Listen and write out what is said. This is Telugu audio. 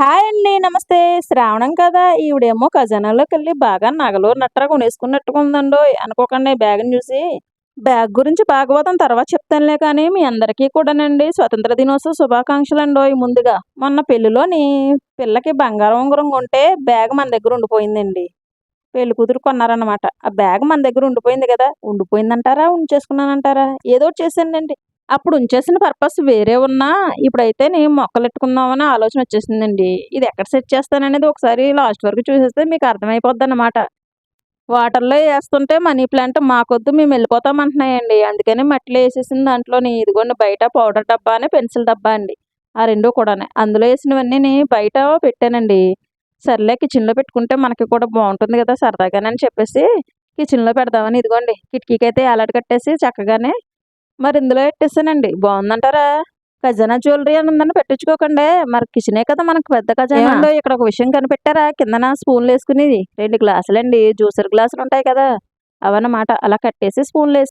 హాయ్ అండి నమస్తే. శ్రావణం కదా. ఈవిడేమో ఖజానాలోకి వెళ్ళి బాగా నగలు నట్రా కొనేసుకున్నట్టుకుందండో అనుకోకండి బ్యాగ్ని చూసి. బ్యాగ్ గురించి భాగవతం తర్వాత చెప్తానులే కానీ మీ అందరికీ కూడానండి స్వతంత్ర దినోత్సవ శుభాకాంక్షలు అండో ముందుగా. మొన్న పెళ్ళిలోని పిల్లకి బంగారం ఉంగరం కొంటే బ్యాగ్ మన దగ్గర ఉండిపోయిందండి. పెళ్ళి కూతురు కొన్నారన్నమాట. ఆ బ్యాగ్ మన దగ్గర ఉండిపోయింది కదా. ఉండిపోయిందంటారా? ఉంచేసుకున్నానంటారా? ఏదో ఒకటి అప్పుడు ఉంచేసిన పర్పస్ వేరే ఉన్నా ఇప్పుడైతే నేను మొక్కలు ఎట్టుకుందామని ఆలోచన వచ్చేసిందండి. ఇది ఎక్కడ సెట్ చేస్తాననేది ఒకసారి లాస్ట్ వరకు చూసేస్తే మీకు అర్థమైపోద్ది అనమాట వాటర్లో వేస్తుంటే మనీ ప్లాంట్ మాకొద్దు మేము వెళ్ళిపోతాం అంటున్నాయండి అందుకని మట్టిలో వేసేసిన దాంట్లోని. ఇదిగోండి బయట పౌడర్ డబ్బా అని పెన్సిల్ డబ్బా అండి. ఆ రెండు కూడానే. అందులో వేసినవన్నీ నేను బయట పెట్టానండి. సర్లే కిచెన్లో పెట్టుకుంటే మనకి కూడా బాగుంటుంది కదా సరదాగానే చెప్పేసి కిచెన్లో పెడదామని ఇదిగోండి కిటికీకి అయితే ఏలాడ కట్టేసి చక్కగానే మరి ఇందులో పెట్టేసానండి. బాగుందంటారా? ఖజానా జ్యువెలరీ అని ఉందని పెట్టించుకోకండి. మరి కిచెనే కదా మనకు పెద్ద ఖజానా. ఇక్కడ ఒక విషయం కనిపెట్టారా? కిందన స్పూన్లు వేసుకునేది రెండు గ్లాసులండి. జ్యూసర్ గ్లాసులు ఉంటాయి కదా. అవన్నమాట. అలా కట్టేసి స్పూన్లు వేసి